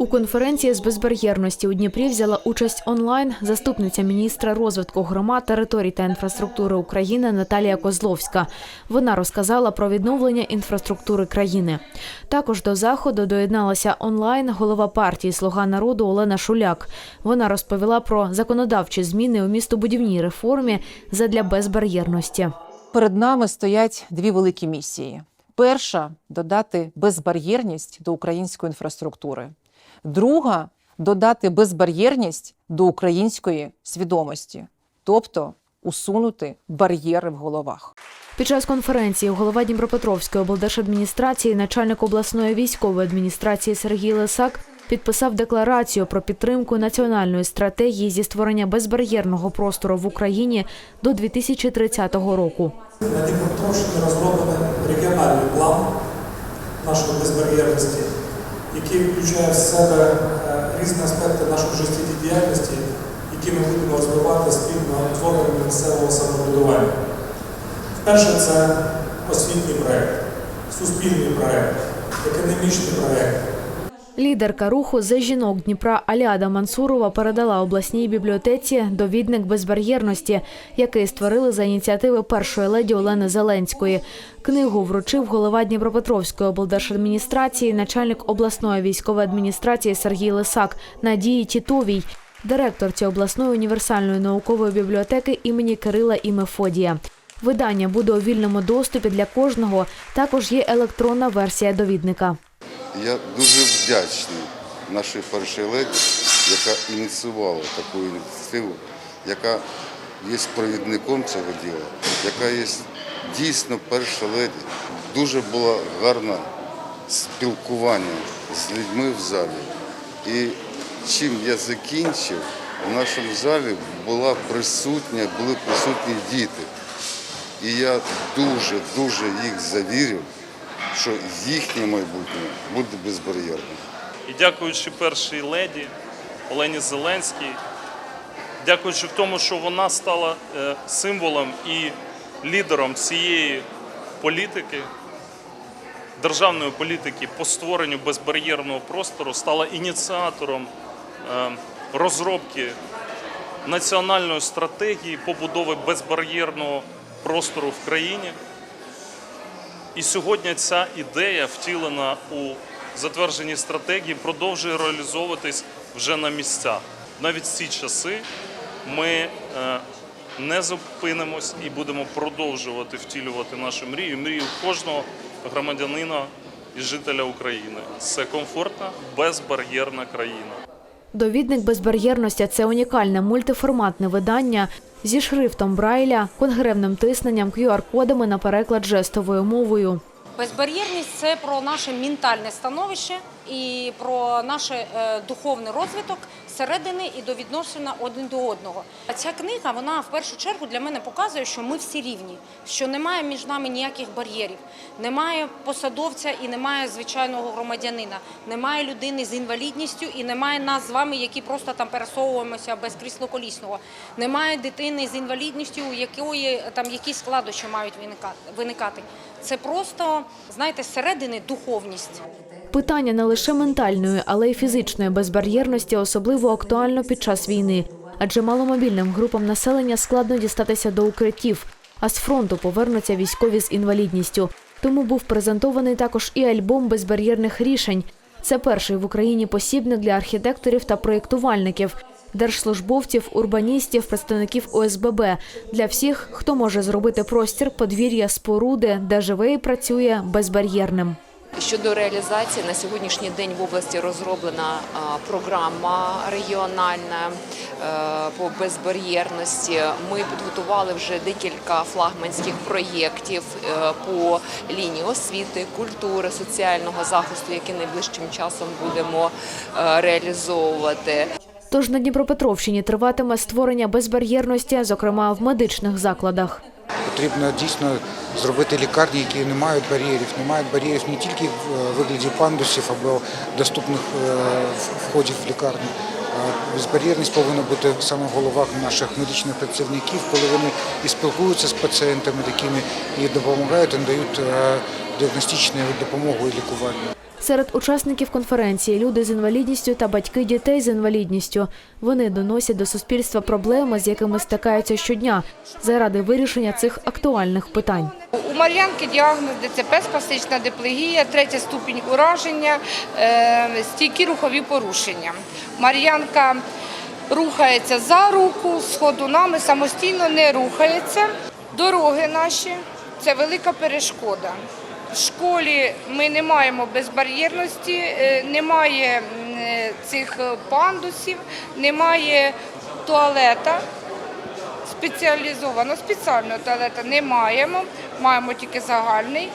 У конференції з безбар'єрності у Дніпрі взяла участь онлайн заступниця міністра розвитку громад, територій та інфраструктури України Наталія Козловська. Вона розказала про відновлення інфраструктури країни. Також до заходу доєдналася онлайн голова партії Слуга народу Олена Шуляк. Вона розповіла про законодавчі зміни у містобудівній реформі задля безбар'єрності. Перед нами стоять дві великі місії. Перша додати безбар'єрність до української інфраструктури. Друга додати безбар'єрність до української свідомості, тобто усунути бар'єри в головах. Під час конференції голова Дніпропетровської облдержадміністрації, начальник обласної військової адміністрації Сергій Лисак підписав декларацію про підтримку національної стратегії зі створення безбар'єрного простору в Україні до 2030 року. На Дніпропетровщині розроблений регіональний план нашої безбар'єрності, який включає в себе е, різні аспекти нашої життєдіяльності, які ми будемо розвивати спільно з органами місцевого самоврядування. Перше це освітній проєкт, суспільний проєкт, економічний проєкт, Лідерка руху за жінок Дніпра Аляда Мансурова передала обласній бібліотеці довідник безбар'єрності, який створили за ініціативи першої леді Олени Зеленської. Книгу вручив голова Дніпропетровської облдержадміністрації, начальник обласної військової адміністрації Сергій Лисак Надії Тітовій, директорці обласної універсальної наукової бібліотеки імені Кирила і Мефодія. Видання буде у вільному доступі для кожного. Також є електронна версія довідника. Я дуже вдячний нашій першій леді, яка ініціювала таку ініціативу, яка є провідником цього діла, яка є дійсно перша леді. Дуже було гарне спілкування з людьми в залі. І чим я закінчив, в нашому залі була присутня, були присутні діти. І я дуже-дуже їх завірив, що їхнє майбутнє буде безбар'єрним. І дякуючи першій леді Олені Зеленській, дякуючи в тому, що вона стала е, символом і лідером цієї політики, державної політики по створенню безбар'єрного простору, стала ініціатором е, розробки національної стратегії побудови безбар'єрного простору в країні. І сьогодні ця ідея, втілена у затвердженій стратегії, продовжує реалізовуватись вже на місцях. Навіть в ці часи ми е, не зупинимось і будемо продовжувати втілювати нашу мрію, мрію кожного громадянина і жителя України. Це комфортна, безбар'єрна країна. Довідник безбар'єрності це унікальне мультиформатне видання зі шрифтом Брайля, конгревним тисненням, QR-кодами на переклад жестовою мовою. Безбар'єрність це про наше ментальне становище і про наш е, духовний розвиток зсередини і до відношення один до одного. Ця книга вона в першу чергу для мене показує, що ми всі рівні, що немає між нами ніяких бар'єрів, немає посадовця і немає звичайного громадянина, немає людини з інвалідністю і немає нас з вами, які просто там пересовуємося без крісло колісного. Немає дитини з інвалідністю, у якої там якісь складощі мають виникати. Це просто знаєте, зсередини духовність. Питання не лише ментальної, але й фізичної безбар'єрності особливо актуально під час війни, адже маломобільним групам населення складно дістатися до укриттів, а з фронту повернуться військові з інвалідністю. Тому був презентований також і альбом безбар'єрних рішень. Це перший в Україні посібник для архітекторів та проєктувальників, держслужбовців, урбаністів, представників ОСББ для всіх, хто може зробити простір, подвір'я, споруди, де живе і працює безбар'єрним. Щодо реалізації на сьогоднішній день в області розроблена програма регіональна е, по безбар'єрності. Ми підготували вже декілька флагманських проєктів е, по лінії освіти, культури, соціального захисту, які найближчим часом будемо е, реалізовувати. Тож на Дніпропетровщині триватиме створення безбар'єрності, зокрема в медичних закладах. Потрібно дійсно зробити лікарні, які не мають бар'єрів, не мають бар'єрів не тільки в е, вигляді пандусів або доступних е, входів в лікарню. Безбар'єрність повинна бути саме в головах наших медичних працівників, коли вони і спілкуються з пацієнтами такими, і допомагають, і надають е, діагностичною допомогою і лікуванням. Серед учасників конференції люди з інвалідністю та батьки дітей з інвалідністю. Вони доносять до суспільства проблеми, з якими стикаються щодня, заради вирішення цих актуальних питань. У Мар'янки діагноз ДЦП, спастична диплегія, третя ступінь ураження, е, стійкі рухові порушення. Мар'янка рухається за руку, з ходунами, самостійно не рухається. Дороги наші це велика перешкода. В школі ми не маємо безбар'єрності, е, немає е, цих е, пандусів, немає туалета спеціалізованого, спеціального туалета не маємо, маємо тільки загальний.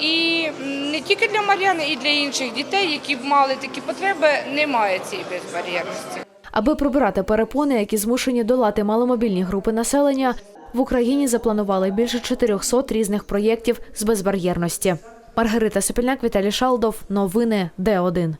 І не тільки для Мар'яни, і для інших дітей, які б мали такі потреби, немає цієї безбар'єрності. Аби прибирати перепони, які змушені долати маломобільні групи населення, в Україні запланували більше 400 різних проєктів з безбар'єрності. Маргарита Сопільняк, Віталій Шалдов. Новини Д1.